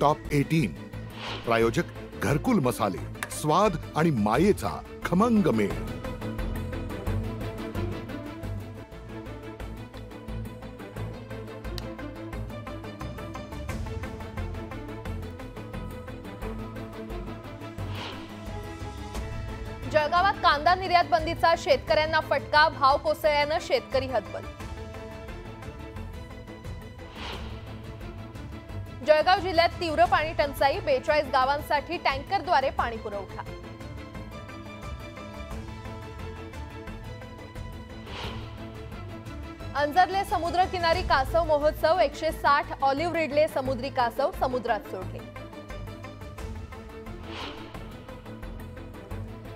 Top eighteen. प्रायोजक घरकुल मसाले स्वाद आणि मायेचा खमंग मेळ. जळगावात कांदा निर्यात बंदीचा शेतकऱ्यांना फटका भाव कोसळल्यानं शेतकरी हतबल जळगाव जिल्ह्यात तीव्र पाणी टंचाई बेचाळीस गावांसाठी टँकरद्वारे पाणी पुरवठा. अंजरले समुद्र किनारी कासव महोत्सव एकशे साठ ऑलिव्ह रिडले समुद्री कासव समुद्रात सोडले.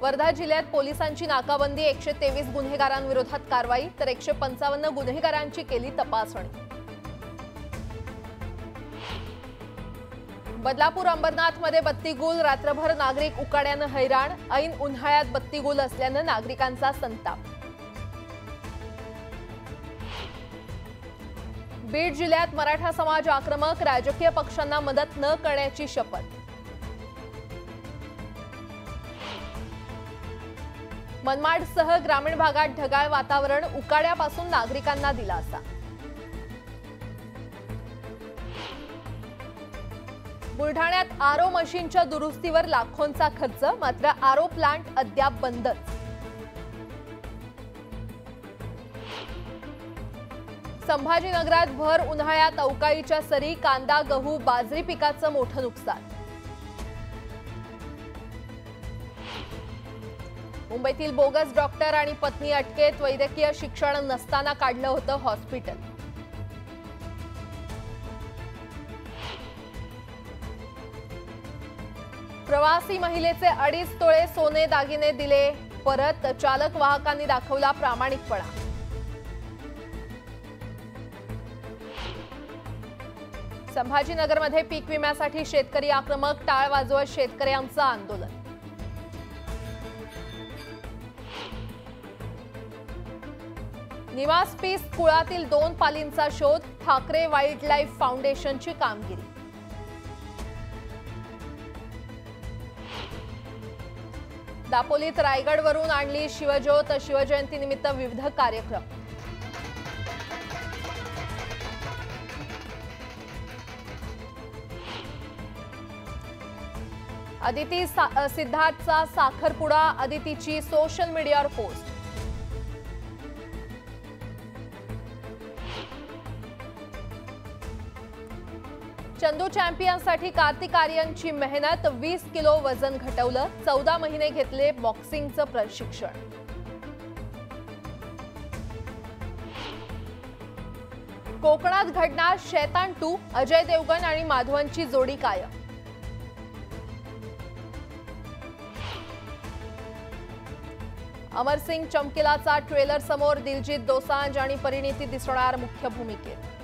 वर्धा जिल्ह्यात पोलिसांची नाकाबंदी एकशे तेवीस गुन्हेगारांविरोधात कारवाई तर एकशे पंचावन्न गुन्हेगारांची केली तपासणी. बदलापूर अंबरनाथमध्ये बत्तीगुल. रात्रभर नागरिक उकाड्यानं हैराण. ऐन उन्हाळ्यात बत्तीगुल असल्यानं नागरिकांचा संताप. बीड जिल्ह्यात मराठा समाज आक्रमक. राजकीय पक्षांना मदत न करण्याची शपथ. मनमाडसह ग्रामीण भागात ढगाळ वातावरण. उकाड्यापासून नागरिकांना दिलासा. बुलढाण्यात आरो मशीनच्या दुरुस्तीवर लाखोंचा खर्च मात्र आरो प्लांट अद्याप बंदच. संभाजीनगरात भर उन्हाळ्यात अवकाळीच्या सरी कांदा गहू बाजरी पिकाचं मोठं नुकसान. मुंबईतील बोगस डॉक्टर आणि पत्नी अटकेत वैद्यकीय शिक्षण नसताना काढलं होतं हॉस्पिटल. प्रवासी महिलेचे अडीच तोळे सोने दागिने दिले. परत चालक वाहकांनी दाखवला प्रामाणिकपणा संभाजीनगरमध्ये पीक विम्यासाठी शेतकरी आक्रमक टाळ वाजवत शेतकऱ्यांचं आंदोलन. निवास पीस कुळातील दोन पालींचा शोध ठाकरे वाईल्ड लाईफ फाउंडेशनची कामगिरी. दापोलीत रायगडवरून आणली शिवज्योत शिवजयंतीनिमित्त विविध कार्यक्रम. अदिती सा- सिद्धार्थचा साखरपुडा अदितीची सोशल मीडियावर पोस्ट चंदू चॅम्पियनसाठी कार्तिक आर्यनची मेहनत वीस किलो वजन घटवलं चौदा महिने घेतले बॉक्सिंगचं प्रशिक्षण. कोकणात घडणार शैतान टू अजय देवगण आणि माधवनची जोडी कायम. अमरसिंग चमकिलाचा ट्रेलर समोर दिलजीत दोसांज आणि परिणिती दिसणार मुख्य भूमिकेत.